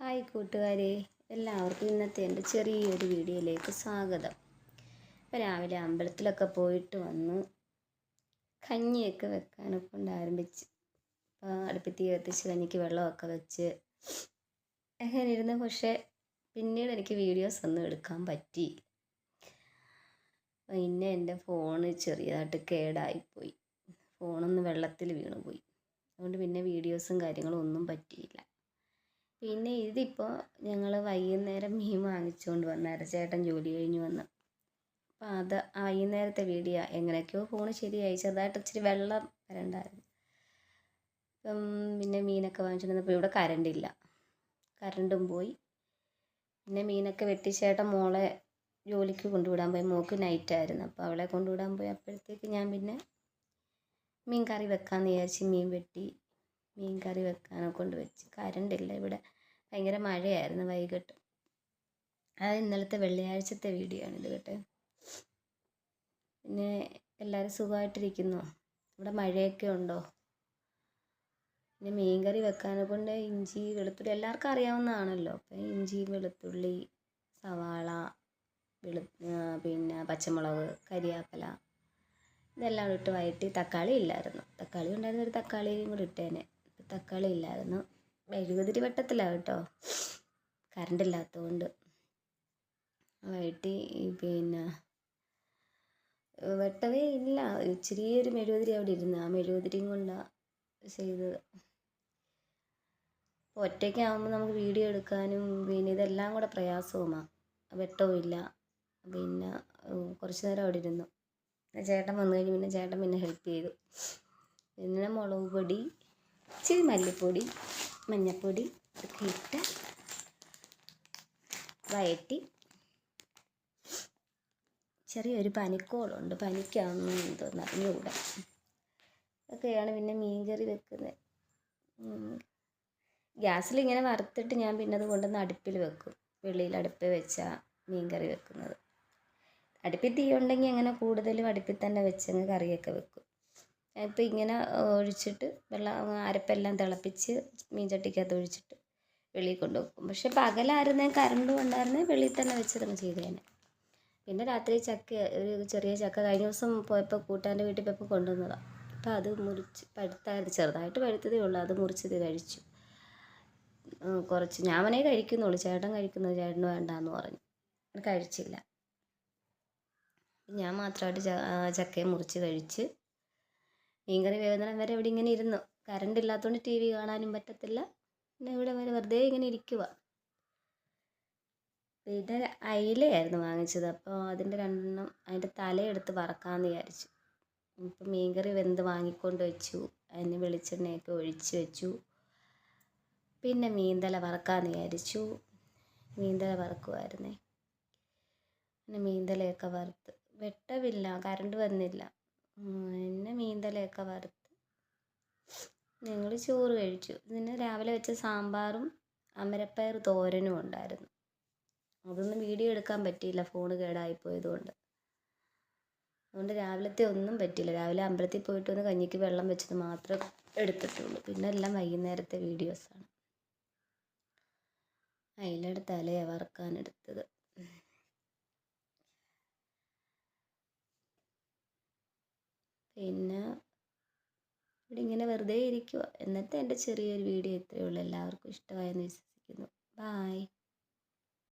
Hi കൂട്ടുകാരെ എല്ലാവർക്കും ഇന്നത്തെ എന്റെ ചെറിയൊരു വീഡിയോയിലേക്ക് സ്വാഗതം. ഇപ്പോൾ രാവിലെ അമ്പലത്തിലൊക്കെ പോയിട്ട് വന്നു. കഞ്ഞിയൊക്കെ വെക്കാനൊക്കെ കൊണ്ട് ആരംഭിച്ച്. അടുപ്പത്തി കത്തിച്ച് കഞ്ഞിക്ക് വെള്ളമൊക്കെ വെച്ച്. അങ്ങനെ ഇരുന്ന് പക്ഷേ പിന്നീട് എനിക്ക് വീഡിയോസ് ഒന്നും എടുക്കാൻ പറ്റി. പിന്നെ എന്റെ ഫോണ് ചെറിയതായിട്ട് കേടായിപ്പോയി. ഫോണൊന്ന് വെള്ളത്തിൽ വീണുപോയി. അതുകൊണ്ട് പിന്നെ വീഡിയോസും കാര്യങ്ങളും ഒന്നും പറ്റിയില്ല. പിന്നെ ഇതിപ്പോൾ ഞങ്ങൾ വൈകുന്നേരം മീൻ വാങ്ങിച്ചുകൊണ്ട് വന്നായിരുന്നു ചേട്ടൻ ജോലി കഴിഞ്ഞ് വന്ന്. അപ്പം അത് വൈകുന്നേരത്തെ വീഡിയോ എങ്ങനെയൊക്കെയോ ഫോൺ ശരിയായി ചെറുതായിട്ട് ഇച്ചിരി വെള്ളം വരണ്ടായിരുന്നു. ഇപ്പം പിന്നെ മീനൊക്കെ വാങ്ങിച്ചുകൊണ്ടിരുന്നപ്പോൾ ഇവിടെ കരണ്ടില്ല കരണ്ടും പോയി. പിന്നെ മീനൊക്കെ വെട്ടി ചേട്ടൻ മോളെ ജോലിക്ക് കൊണ്ടുവിടാൻ പോയി. മോൾക്ക് നൈറ്റായിരുന്നു അപ്പോൾ അവളെ കൊണ്ടുവിടാൻ പോയി അപ്പോഴത്തേക്ക് ഞാൻ പിന്നെ മീൻ കറി വെക്കാമെന്ന് വിചാരിച്ച് മീൻ വെട്ടി മീൻ കറി വെക്കാനൊക്കെ കൊണ്ട് വെച്ച്. കരണ്ടില്ല ഇവിടെ. ഭയങ്കര മഴയായിരുന്നു വൈകിട്ട്. അത് ഇന്നലത്തെ വെള്ളിയാഴ്ചത്തെ വീഡിയോ ആണിത് കേട്ടോ. പിന്നെ എല്ലാവരും സുഖമായിട്ടിരിക്കുന്നു? ഇവിടെ മഴയൊക്കെ ഉണ്ടോ? പിന്നെ മീൻ കറി വെക്കാനെ കൊണ്ട് ഇഞ്ചി വെളുത്തുള്ളി എല്ലാവർക്കും അറിയാവുന്നതാണല്ലോ. അപ്പം ഇഞ്ചി വെളുത്തുള്ളി സവാള വെളു പിന്നെ പച്ചമുളക് കരിയാപ്പല ഇതെല്ലാം ഇട്ട് വഴറ്റി തക്കാളി ഇല്ലായിരുന്നു. തക്കാളി ഉണ്ടായിരുന്ന ഒരു തക്കാളിയും കൂടി ഇട്ടേനെ. തക്കാളി ഇല്ലായിരുന്നു. മെഴുകുതിരി വട്ടത്തിലാണ് കേട്ടോ. കറണ്ട് ഇല്ലാത്തതുകൊണ്ട് വഴറ്റി പിന്നെ വെട്ടവേ ഇല്ല. ചെറിയൊരു മെഴുകുതിരി അവിടെ ഇരുന്ന് ആ മെഴുകുതിരിയും കൊണ്ടാണ് ചെയ്തത് ഒറ്റയ്ക്കാവുമ്പോൾ നമുക്ക് വീഡിയോ എടുക്കാനും പിന്നെ ഇതെല്ലാം കൂടെ പ്രയാസവുമാണ് വെട്ടവും ഇല്ല പിന്നെ കുറച്ച് നേരം അവിടെ ഇരുന്നു. ചേട്ടൻ വന്നു കഴിഞ്ഞ് പിന്നെ ചേട്ടൻ പിന്നെ ഹെൽപ്പ് ചെയ്തു. പിന്നെ മുളക് പൊടി ഇച്ചിരി മല്ലിപ്പൊടി മഞ്ഞൾപ്പൊടി ഇതൊക്കെ ഇട്ട് വയറ്റി ചെറിയൊരു പനിക്കോളുണ്ട്. പനിക്കാണെന്ന് തോന്നുന്നു. അറിഞ്ഞുകൂടെ. ഒക്കെയാണ് പിന്നെ മീൻ കറി വെക്കുന്നത്. ഗ്യാസിൽ ഇങ്ങനെ വറുത്തിട്ട് ഞാൻ പിന്നെ അത് കൊണ്ടുവന്ന് അടുപ്പിൽ വെക്കും. വെളിയിൽ അടുപ്പിൽ വെച്ചാൽ മീൻകറി വെക്കുന്നത്. അടുപ്പിൽ തീ ഉണ്ടെങ്കിൽ അങ്ങനെ കൂടുതലും അടുപ്പിൽ തന്നെ വെച്ചങ്ങ് കറിയൊക്കെ വെക്കും. ഇപ്പം ഇങ്ങനെ ഒഴിച്ചിട്ട് വെള്ളം അരപ്പെല്ലാം തിളപ്പിച്ച് മീൻ ചട്ടിക്കകത്ത് ഒഴിച്ചിട്ട് വെളിയിൽ കൊണ്ട് വെക്കും പക്ഷെ പകലായിരുന്നേ കറണ്ടും ഉണ്ടായിരുന്നേ വെളിയിൽ തന്നെ വെച്ചതങ്ങ് ചെയ്തേനെ പിന്നെ രാത്രി ചക്ക ഒരു ചെറിയ ചക്ക കഴിഞ്ഞ ദിവസം പോയപ്പോൾ കൂട്ടാന്റെ വീട്ടിൽ പോയപ്പോൾ കൊണ്ടുവന്നതാണ് അപ്പം അത് മുറിച്ച് പഴുത്തായിരുന്നു. ചെറുതായിട്ട് പഴുത്തതേ ഉള്ളൂ. അത് മുറിച്ചത് കഴിച്ചു. കുറച്ച് ഞാൻ വേണേ കഴിക്കുന്നുള്ളൂ. ചേട്ടൻ കഴിക്കുന്നു ചേട്ടന് വേണ്ടാന്ന് പറഞ്ഞു. കഴിച്ചില്ല. ഞാൻ മാത്രമായിട്ട് ചക്കയും മുറിച്ച് കഴിച്ച് മീൻകറി വേവുന്നിടം വരെ ഇവിടെ ഇങ്ങനെ ഇരുന്നു. കറണ്ട് ഇല്ലാത്തതുകൊണ്ട് ടി വി കാണാനും പറ്റത്തില്ല. പിന്നെ ഇവിടെ വരെ വെറുതെ ഇങ്ങനെ ഇരിക്കുക പിന്നെ അയിലയായിരുന്നു വാങ്ങിച്ചത്. അപ്പോൾ അതിന്റെ രണ്ടെണ്ണം അതിന്റെ തലയെടുത്ത് വറക്കാമെന്ന് വിചാരിച്ചു. ഇപ്പം മീൻകറി വെന്ത് വാങ്ങിക്കൊണ്ട് വെച്ചു. അതിന് വെളിച്ചെണ്ണയൊക്കെ ഒഴിച്ച് വെച്ചു. പിന്നെ മീൻതല വറക്കാമെന്ന് വിചാരിച്ചു. മീൻതല വറക്കുമായിരുന്നേ പിന്നെ മീൻതലയൊക്കെ വറുത്ത് വെട്ടമില്ല കറണ്ട് വന്നില്ല. പിന്നെ മീൻതലയൊക്കെ വറുത്ത് ഞങ്ങൾ ചോറ് കഴിച്ചു. പിന്നെ രാവിലെ വെച്ച സാമ്പാറും അമരപ്പയർ തോരനും ഉണ്ടായിരുന്നു. അതൊന്നും വീഡിയോ എടുക്കാൻ പറ്റിയില്ല ഫോൺ കേടായിപ്പോയതുകൊണ്ട് അതുകൊണ്ട് രാവിലത്തെ ഒന്നും പറ്റിയില്ല. രാവിലെ അമ്പലത്തിൽ പോയിട്ട് വന്ന് കഞ്ഞിക്ക് വെള്ളം വെച്ചത് മാത്രം എടുത്തിട്ടുള്ളൂ. പിന്നെ എല്ലാം വൈകുന്നേരത്തെ വീഡിയോസാണ്. അതിലയുടെ തലയാണ് വറുക്കാനെടുത്തത്. പിന്നെ ഇവിടെ ഇങ്ങനെ വെറുതെ ഇരിക്കുക എന്നിട്ട് എന്റെ ചെറിയൊരു വീഡിയോ ഇത്രയേ ഉള്ളൂ. എല്ലാവർക്കും ഇഷ്ടമായെന്ന് വിശ്വസിക്കുന്നു. ബായ്